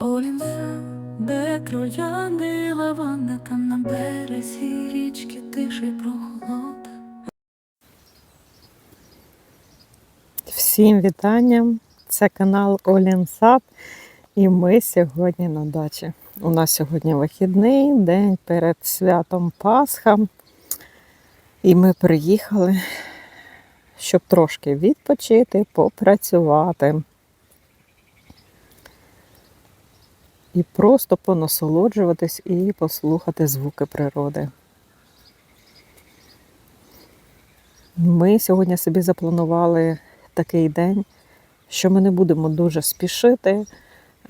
Олінце, де троянди лаванда, там на березі річки тиші прохолода. Всім вітанням! Це канал Олін Сад. І ми сьогодні на дачі. У нас сьогодні вихідний день перед святом Пасха. І ми приїхали, щоб трошки відпочити, попрацювати. І просто понасолоджуватись і послухати звуки природи. Ми сьогодні собі запланували такий день, що ми не будемо дуже спішити.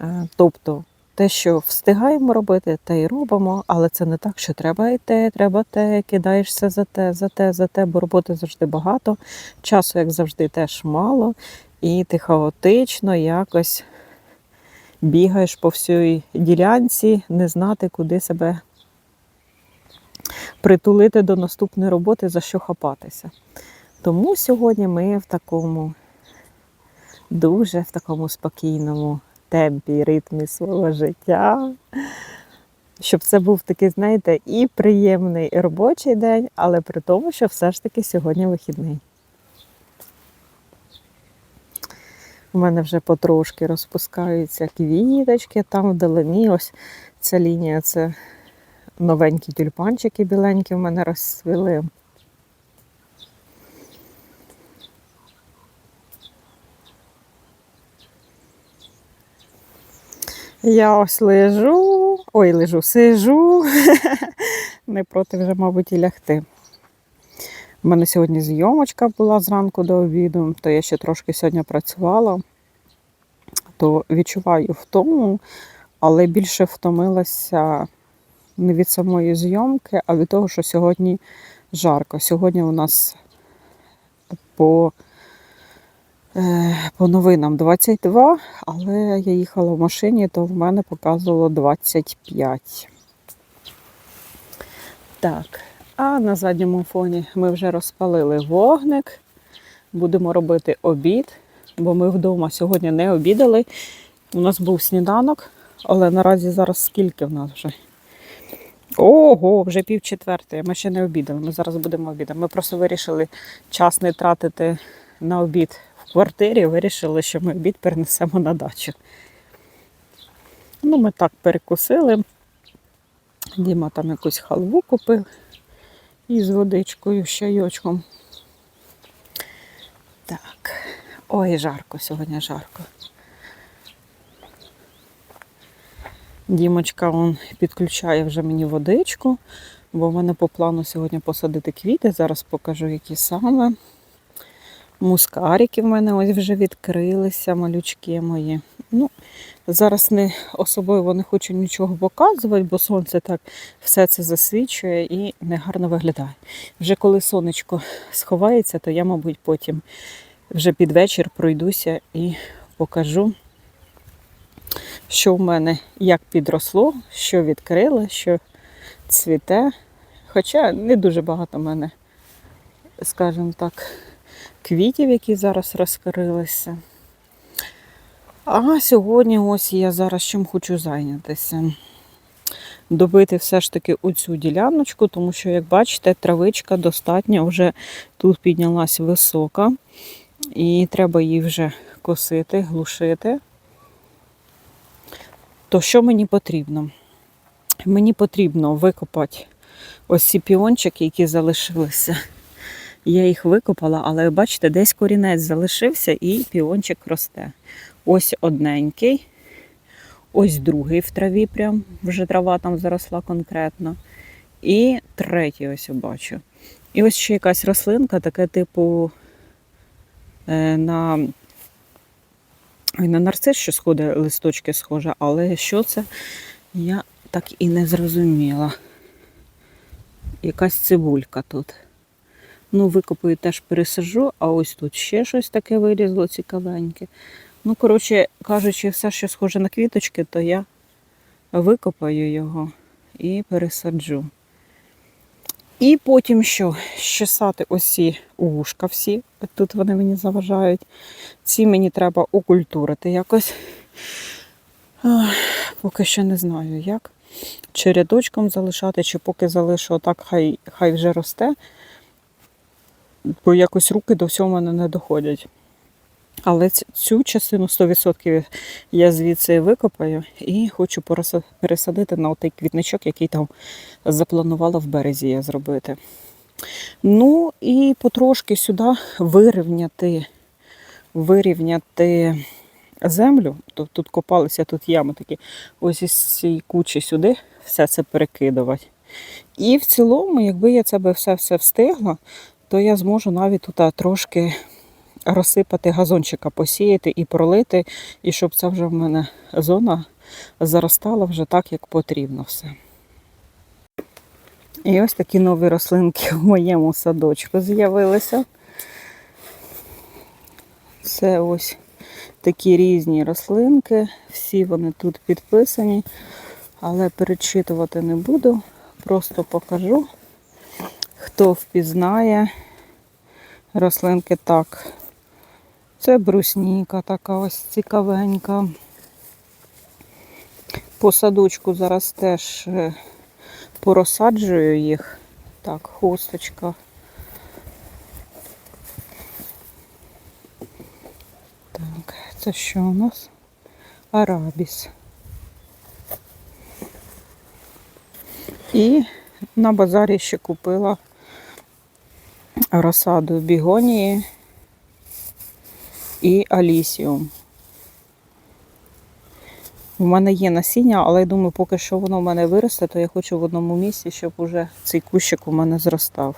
Е, Тобто, те, що встигаємо робити, те й робимо, але це не так, що треба і те, треба те, кидаєшся за те, за те, за те, бо роботи завжди багато, часу, як завжди, теж мало, і ти хаотично якось бігаєш по всій ділянці, не знати, куди себе притулити до наступної роботи, за що хапатися. Тому сьогодні ми в такому дуже в такому спокійному темпі, ритмі свого життя. Щоб це був такий, знаєте, і приємний робочий день, але при тому, що все ж таки сьогодні вихідний. У мене вже потрошки розпускаються квіточки, там вдалині ось ця лінія це новенькі тюльпанчики біленькі в мене розцвіли. Я ось лежу, ой, лежу, сижу. Не проти вже, мабуть, і лягти. У мене сьогодні зйомочка була зранку до обіду, то я ще трошки сьогодні працювала, то відчуваю втому, але більше втомилася не від самої зйомки, а від того, що сьогодні жарко. Сьогодні у нас по Е, по новинам 22, але я їхала в машині, то в мене показувало 25. Так, а на задньому фоні ми вже розпалили вогник. Будемо робити обід, бо ми вдома сьогодні не обідали. У нас був сніданок, але наразі зараз скільки в нас вже? Ого, вже пів четвертої. Ми ще не обідали. Ми зараз будемо обідати. Ми просто вирішили час не тратити на обід в квартирі, вирішили, що ми обід перенесемо на дачу. Ну, ми так перекусили. Діма там якусь халву купив із водичкою, з чайочком. Так, ой, жарко, сьогодні жарко. Дімочка он підключає вже мені водичку, бо в мене по плану сьогодні посадити квіти. Зараз покажу, які саме. Мускарики в мене ось вже відкрилися, малючки мої. Ну, Зараз не особливо не хочу нічого показувати, бо сонце так все це засвічує і негарно виглядає. Вже коли сонечко сховається, то я, мабуть, потім вже під вечір пройдуся і покажу, що в мене як підросло, що відкрило, що цвіте. Хоча не дуже багато в мене, скажімо так, квітів, які зараз розкрилися. А сьогодні ось я зараз чим хочу зайнятися. Добити все ж таки оцю діляночку, тому що, як бачите, травичка достатньо вже тут піднялась висока, і треба її вже косити, глушити. То що мені потрібно? Мені потрібно викопати ось ці піончики, які залишилися. Я їх викопала, але бачите, десь корінець залишився і піончик росте. Ось одненький, ось другий в траві, прям вже трава там заросла конкретно. І третій ось я бачу. І ось ще якась рослинка, таке типу е, на ой, на нарцис, що сходить, листочки схоже, але що це, я так і не зрозуміла. Якась цибулька тут. Ну, викопаю теж пересажу, а ось тут ще щось таке вирізло цікавеньке. Ну, коротше кажучи, все, що схоже на квіточки, то я викопаю його і пересаджу. І потім що? Щесати ось ці вушка всі. Тут вони мені заважають. Ці мені треба окультурити якось. Поки що не знаю як. Чи рядочком залишати, чи поки залишу отак, хай, хай вже росте. Бо якось руки до всього мене не доходять. Але цю частину 100% я звідси викопаю і хочу пересадити на той квітничок, який там запланувала в березі я зробити. Ну і потрошки сюди вирівняти, вирівняти землю. Тут, тут копалися, тут ями такі. Ось із цієї кучі сюди все це перекидувати. І в цілому, якби я це все все встигла, то я зможу навіть тут трошки розсипати газончика, посіяти і пролити, і щоб це вже в мене зона заростала вже так, як потрібно все. І ось такі нові рослинки в моєму садочку з'явилися. Це ось такі різні рослинки, всі вони тут підписані, але перечитувати не буду, просто покажу, хто впізнає рослинки так. Це брусніка така ось цікавенька. По садочку зараз теж е, порозсаджую їх. Так, хусточка. Так, це що у нас? Арабіс. І на базарі ще купила розсаду бігонії і алісіум. У мене є насіння, але я думаю, поки що воно в мене виросте, то я хочу в одному місці, щоб уже цей кущик у мене зростав.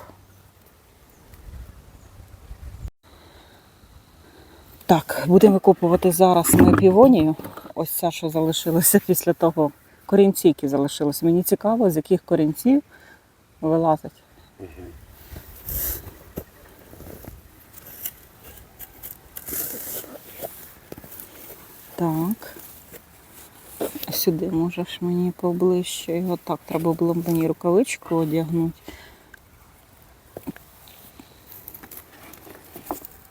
Так, будемо викопувати зараз ми півонію. Ось ця, що залишилося після того. Корінці, які залишилися. Мені цікаво, з яких корінців вилазить. Так. Сюди можеш мені поближче. Його так, треба було б мені рукавичку одягнути.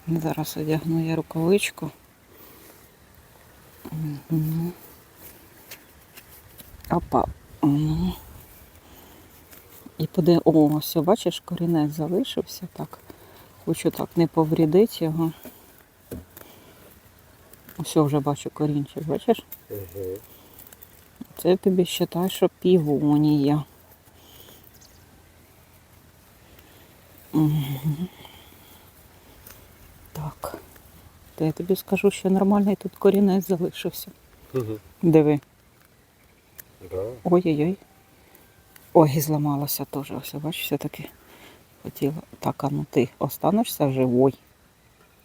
Зараз одягну я рукавичку. Мгм. Опа. Мгм. І поди... О, ось, бачиш, корінець залишився так. Хочу так не поврідити його. Ось вже бачу корінчик, бачиш? Це тобі вважай, що півонія. Так. То я тобі скажу, що нормальний тут корінець залишився. Диви. Да. Ой-ой-ой. Ой, і зламалося теж. Ось, бачиш, все-таки хотіла. Так, а ну ти останешся живой.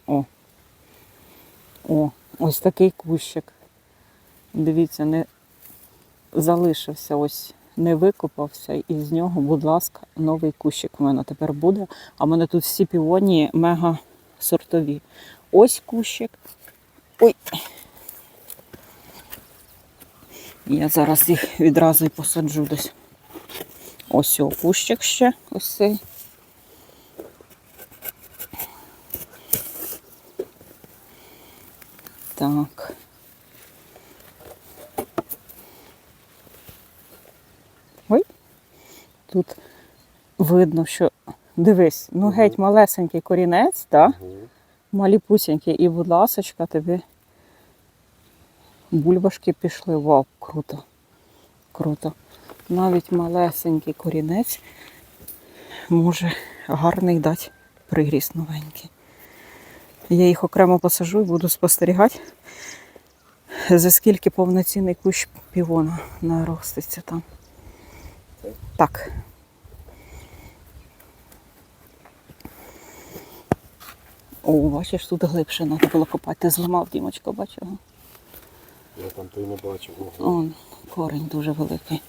О. О, ось такий кущик. Дивіться, не залишився ось, не викопався, і з нього, будь ласка, новий кущик в мене тепер буде. А в мене тут всі півонії мега сортові. Ось кущик. Ой. Я зараз їх відразу і посаджу десь. Ось о, кущик ще, ось цей. Так. Ой. Тут видно, що дивись, ну геть малесенький корінець, так? Мгм. І, будь ласочка, тобі бульбашки пішли. Вау, круто. Круто. Навіть малесенький корінець може гарний дати приріст новенький. Я їх окремо посажу і буду спостерігати, за скільки повноцінний кущ півона нароститься там. Так. О, бачиш, тут глибше треба було копати. Ти зламав, Дімочка, бачив? Я там той не бачив. Он, корінь дуже великий.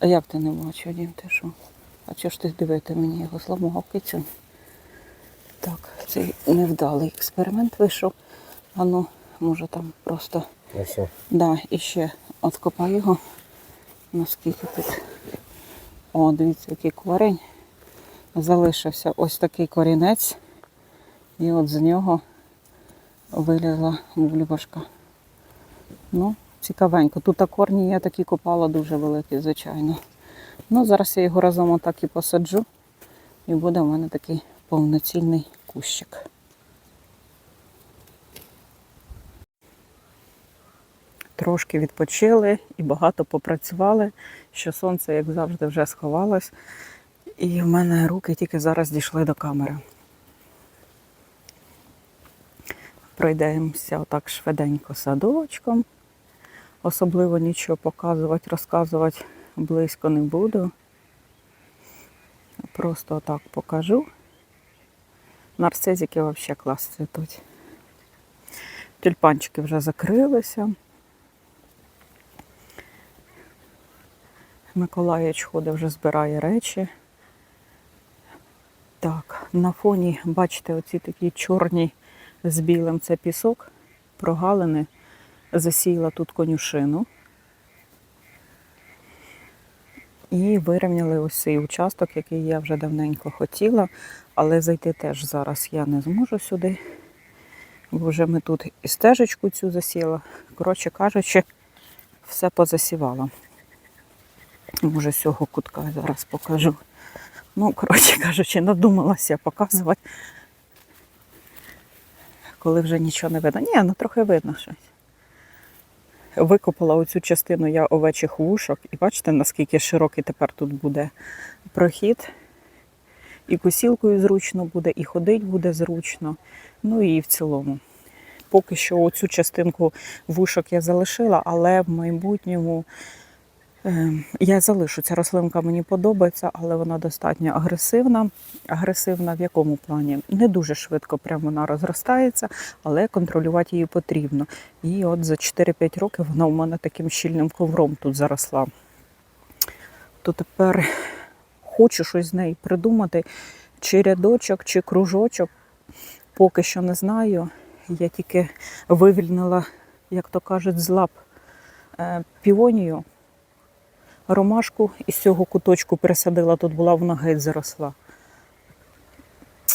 А як ти не бачив, Дім, ти що? А чого ж ти дивити мені його зламав кицю? Так, цей невдалий експеримент вийшов. А ну, може там просто. Ось. Да, і ще откопай його. Наскільки тут. О, дивіться, який корінь. Залишився ось такий корінець. І от з нього вилізла бульбашка. Ну, цікавенько. Тут корні я такі копала дуже великі, звичайно. Ну, зараз я його разом отак і посаджу. І буде в мене такий повноцінний кущик. Трошки відпочили і багато попрацювали, що сонце, як завжди, вже сховалось. І в мене руки тільки зараз дійшли до камери. Пройдемося отак швиденько садочком. Особливо нічого показувати, розказувати близько не буду. Просто отак покажу. Нарцизики взагалі клас цвітуть. Тюльпанчики вже закрилися. Миколаїч ходить, вже збирає речі. Так, на фоні, бачите, оці такі чорні з білим це пісок, прогалини. Засіяла тут конюшину. І вирівняли ось цей участок, який я вже давненько хотіла, але зайти теж зараз я не зможу сюди. Бо вже ми тут і стежечку цю засіла. Коротше кажучи, все позасівала. Може, з цього кутка зараз покажу. Ну, коротше кажучи, надумалася показувати, коли вже нічого не видно. Ні, ну трохи видно щось. Викопала оцю частину я овечих вушок, і бачите, наскільки широкий тепер тут буде прохід. І косілкою зручно буде, і ходить буде зручно. Ну і в цілому. Поки що оцю частинку вушок я залишила, але в майбутньому я залишу. Ця рослинка мені подобається, але вона достатньо агресивна. Агресивна в якому плані? Не дуже швидко прямо вона розростається, але контролювати її потрібно. І от за 4-5 років вона у мене таким щільним ковром тут заросла. То тепер хочу щось з неї придумати, чи рядочок, чи кружочок. Поки що не знаю. Я тільки вивільнила, як то кажуть, з лап е, піонію, ромашку і з цього куточку пересадила, тут була вона геть заросла.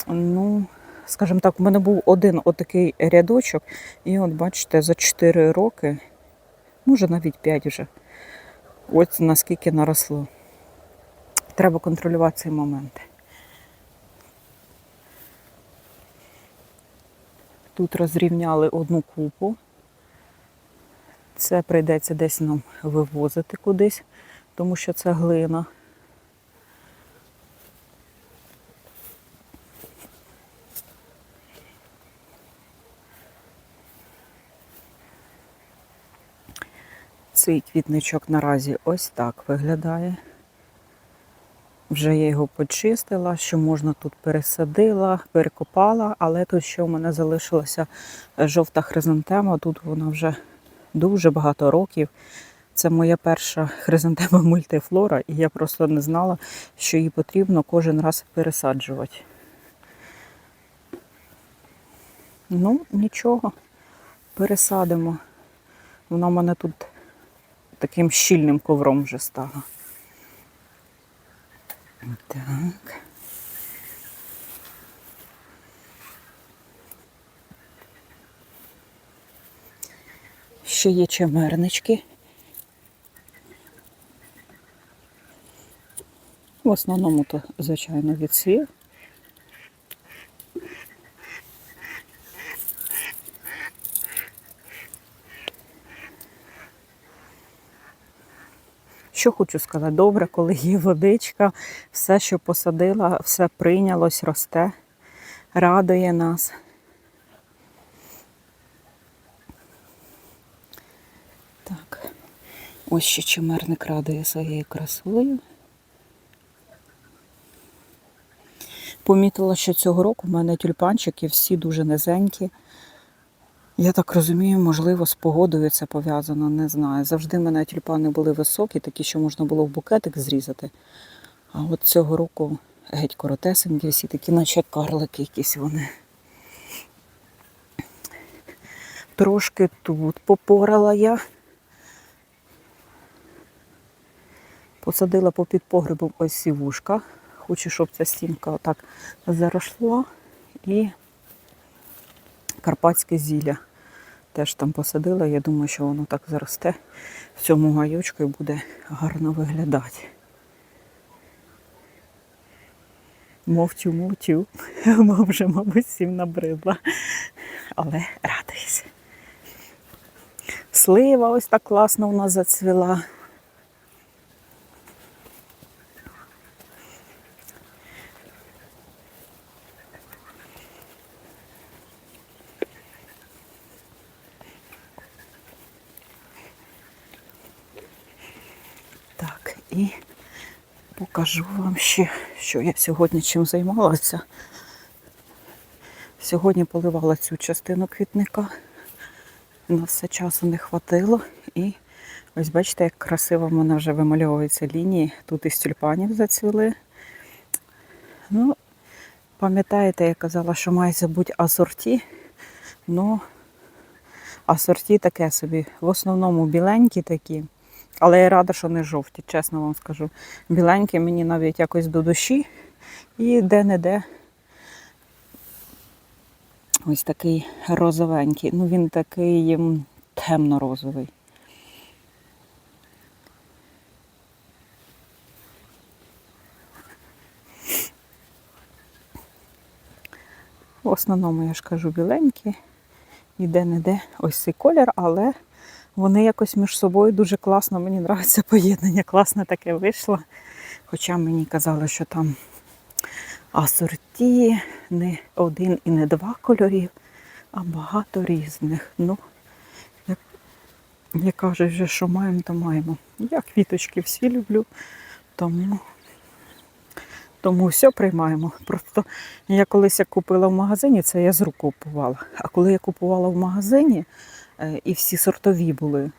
Ну, скажімо так, у мене був один отакий рядочок, і от бачите, за 4 роки, може навіть 5 вже, ось наскільки наросло. Треба контролювати цей момент. Тут розрівняли одну купу. Це прийдеться десь нам вивозити кудись, тому що це глина. Цей квітничок наразі ось так виглядає. Вже я його почистила, що можна тут пересадила, перекопала, але тут ще у мене залишилася жовта хризантема. Тут вона вже дуже багато років. Це моя перша хризантема мультифлора, і я просто не знала, що її потрібно кожен раз пересаджувати. Ну, нічого, пересадимо. Вона в мене тут таким щільним ковром вже стала. Так. Ще є чемернички. В основному то, звичайно, відсвів. Що хочу сказати, добре, коли є водичка, все, що посадила, все прийнялось, росте, радує нас. Так, ось ще чимерник радує своєю красою. Помітила, що цього року в мене тюльпанчики всі дуже низенькі. Я так розумію, можливо, з погодою це пов'язано, не знаю. Завжди в мене тюльпани були високі, такі, що можна було в букетик зрізати. А от цього року геть коротесенькі, всі такі, наче карлики якісь вони. Трошки тут попорала я. Посадила попід погребом ось ці вушка. Хочу, щоб ця стінка отак заросла. І карпатське зілля Теж там посадила. Я думаю, що воно так заросте в цьому гайочку і буде гарно виглядати. Мовчу, мовчу, бо вже, мабуть, всім набридла. Але радуюсь. Слива ось так класно у нас зацвіла. Так, і покажу вам ще, що я сьогодні чим займалася. Сьогодні поливала цю частину квітника. На все часу не хватило. І ось бачите, як красиво в мене вже вимальовуються лінії. Тут із тюльпанів зацвіли. Ну, пам'ятаєте, я казала, що має бути асорті. Ну, асорті таке собі. В основному біленькі такі. Але я рада, що не жовті, чесно вам скажу. Біленькі мені навіть якось до душі. І де-не-де ось такий розовенький. Ну він такий темно-розовий. В основному, я ж кажу, біленькі. І де-не-де ось цей колір, але вони якось між собою дуже класно. Мені подобається поєднання. Класне таке вийшло. Хоча мені казали, що там асорті не один і не два кольорів, а багато різних. Ну, як, як кажуть, вже що маємо, то маємо. Я квіточки всі люблю, тому, тому все приймаємо. Просто я колись як купила в магазині, це я з рук купувала. А коли я купувала в магазині, і всі сортові були.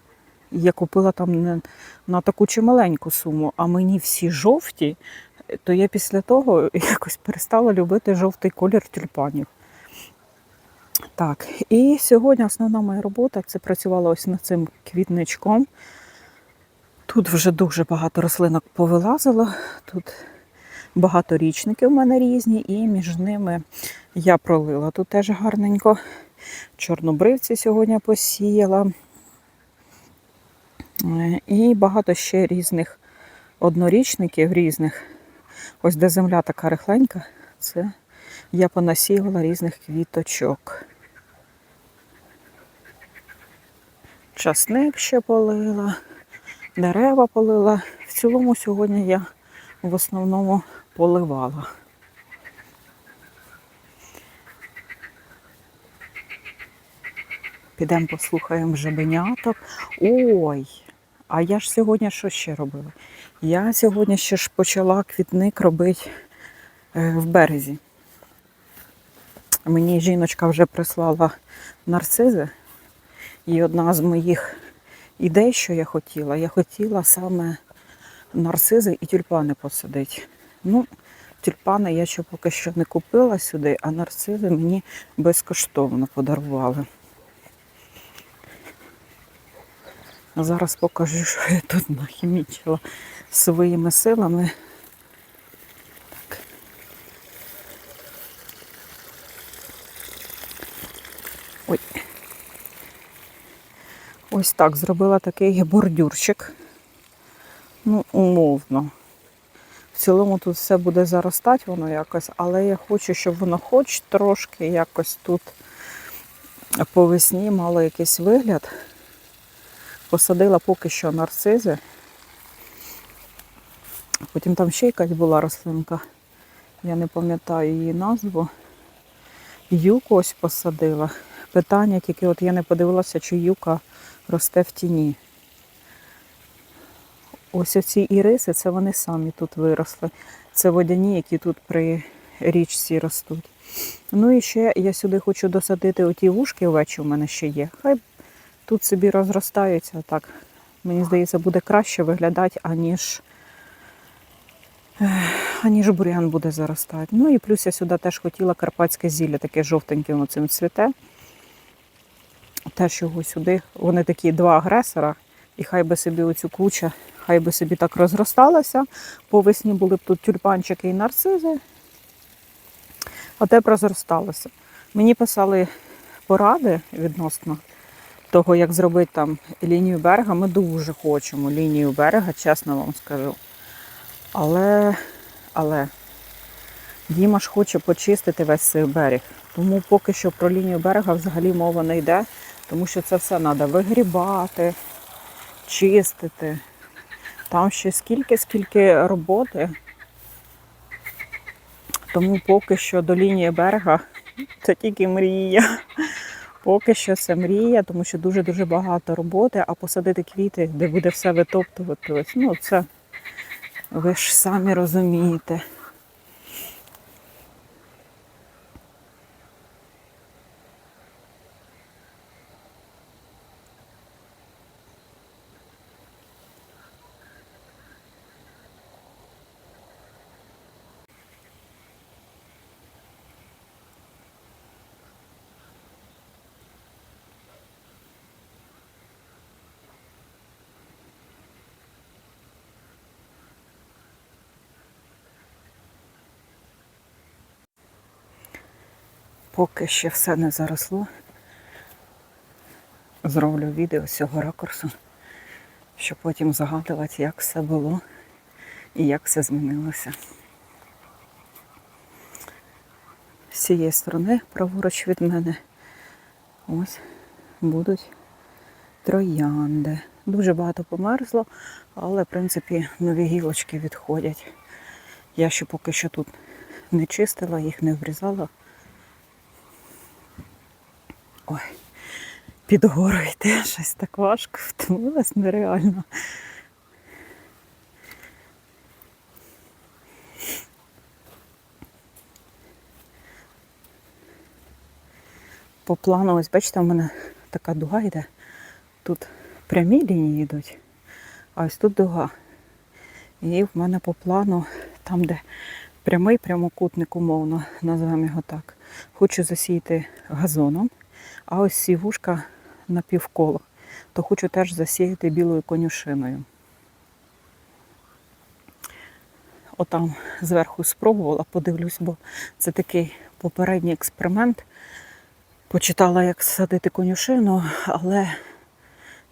Я купила там не на таку чималеньку суму, а мені всі жовті, то я після того якось перестала любити жовтий колір тюльпанів. Так, і сьогодні основна моя робота це працювала ось над цим квітничком. Тут вже дуже багато рослинок повилазило. Тут багаторічники в мене різні, і між ними я пролила тут теж гарненько. Чорнобривці сьогодні посіяла. Е, І багато ще різних однорічників різних. Ось де земля така рихленька, це я понасіювала різних квіточок. Часник ще полила, дерева полила. В цілому сьогодні я в основному поливала. Підемо послухаємо жабеняток. Ой, а я ж сьогодні що ще робила? Я сьогодні ще ж почала квітник робити е, в березі. Мені жіночка вже прислала нарцизи. І одна з моїх ідей, що я хотіла, я хотіла саме нарцизи і тюльпани посадити. Ну, тюльпани я ще поки що не купила сюди, а нарцизи мені безкоштовно подарували. А зараз покажу, що я тут нахімічила своїми силами. Так. Ой. Ось так зробила такий бордюрчик. Ну, умовно. В цілому тут все буде заростати воно якось, але я хочу, щоб воно хоч трошки якось тут по весні мало якийсь вигляд. Посадила поки що нарцизи. Потім там ще якась була рослинка. Я не пам'ятаю її назву. Юку ось посадила. Питання тільки, от я не подивилася, чи юка росте в тіні. Ось оці іриси, це вони самі тут виросли. Це водяні, які тут при річці ростуть. Ну і ще я сюди хочу досадити оті вушки овечі у мене ще є. Хай тут собі розростаються так. Мені здається, буде краще виглядати, аніж, аніж бурян буде заростати. Ну і плюс я сюди теж хотіла карпатське зілля, таке жовтеньке воно цим цвіте. Теж його сюди. Вони такі два агресора, і хай би собі оцю куча, хай би собі так розросталася. По весні були б тут тюльпанчики і нарцизи, а те б розросталося. Мені писали поради відносно того, як зробити там лінію берега, ми дуже хочемо лінію берега, чесно вам скажу. Але, але Діма ж хоче почистити весь цей берег. Тому поки що про лінію берега взагалі мова не йде, тому що це все треба вигрібати, чистити. Там ще скільки, скільки роботи. Тому поки що до лінії берега це тільки мрія. Поки що це мрія, тому що дуже-дуже багато роботи, а посадити квіти, де буде все витоптуватись, ну це ви ж самі розумієте. Поки ще все не заросло. Зроблю відео з цього ракурсу, щоб потім загадувати, як все було і як все змінилося. З цієї сторони, праворуч від мене, ось будуть троянди. Дуже багато померзло, але в принципі нові гілочки відходять. Я ще поки що тут не чистила, їх не обрізала. Ой, під гору йти, щось так важко, втомилась нереально. По плану, ось бачите, у мене така дуга йде. Тут прямі лінії йдуть, а ось тут дуга. І в мене по плану, там, де прямий прямокутник, умовно, називаємо його так, хочу засіяти газоном. А ось ці вушка на півколо, то хочу теж засіяти білою конюшиною. Отам зверху спробувала, подивлюсь, бо це такий попередній експеримент. Почитала, як садити конюшину, але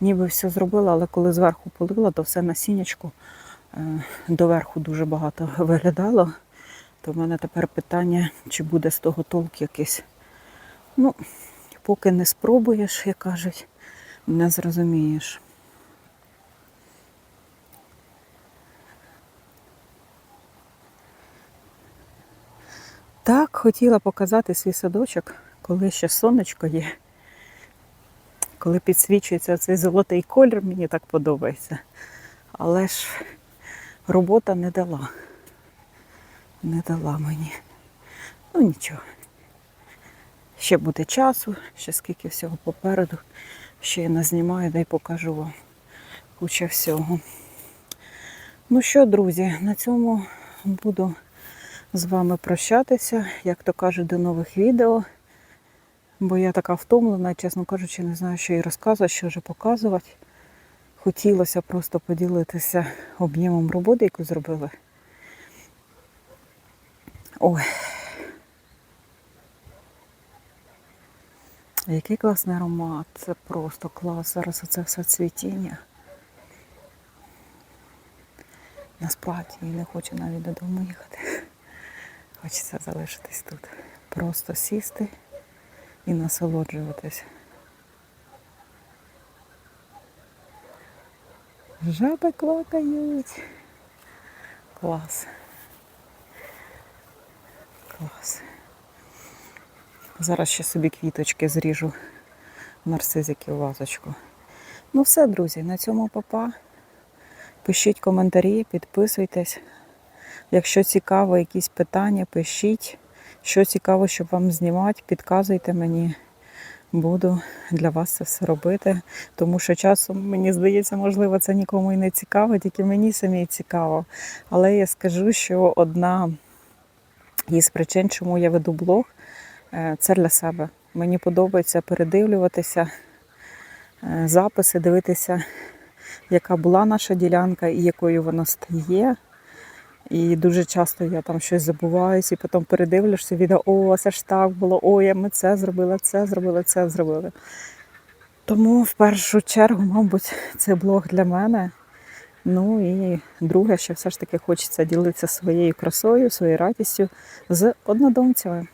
ніби все зробила, але коли зверху полила, то все насіннячку е, доверху дуже багато виглядало. То в мене тепер питання, чи буде з того толк якийсь. Ну, поки не спробуєш, як кажуть, не зрозумієш. Так, хотіла показати свій садочок, коли ще сонечко є. Коли підсвічується цей золотий колір, мені так подобається. Але ж робота не дала. Не дала мені. Ну нічого. Ще буде часу, ще скільки всього попереду. Ще я назнімаю, дай покажу вам куча всього. Ну що, друзі, на цьому буду з вами прощатися, як то кажуть, до нових відео. Бо я така втомлена, чесно кажучи, не знаю, що і розказувати, що вже показувати. Хотілося просто поділитися об'ємом роботи, яку зробили. Ой. Який класний аромат, це просто клас. Зараз оце все цвітіння. Насправді не хочу навіть додому їхати. Хочеться залишитись тут. Просто сісти і насолоджуватись. Жаби квакають. Клас. Клас. Зараз ще собі квіточки зріжу, нарцизики в вазочку. Ну все, друзі, на цьому папа. Пишіть коментарі, підписуйтесь. Якщо цікаво, якісь питання, пишіть. Що цікаво, щоб вам знімати, підказуйте мені. Буду для вас це все робити. Тому що часом, мені здається, можливо, це нікому і не цікаво, тільки мені самі цікаво. Але я скажу, що одна із причин, чому я веду блог, Це для себе. Мені подобається передивлюватися е, записи, дивитися, яка була наша ділянка і якою вона стає. І дуже часто я там щось забуваюся, і потім передивлюшся відео, о, це ж так було, ой, ми це зробили, це зробили, це зробили. Тому в першу чергу, мабуть, це блог для мене. Ну і друге, що все ж таки хочеться ділитися своєю красою, своєю радістю з однодумцями.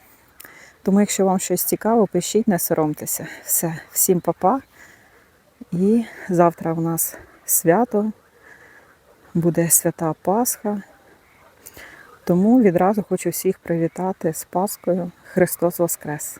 Тому, якщо вам щось цікаво, пишіть, не соромтеся. Все, всім па-па. І завтра у нас свято, буде свята Пасха. Тому відразу хочу всіх привітати з Пасхою Христос Воскрес!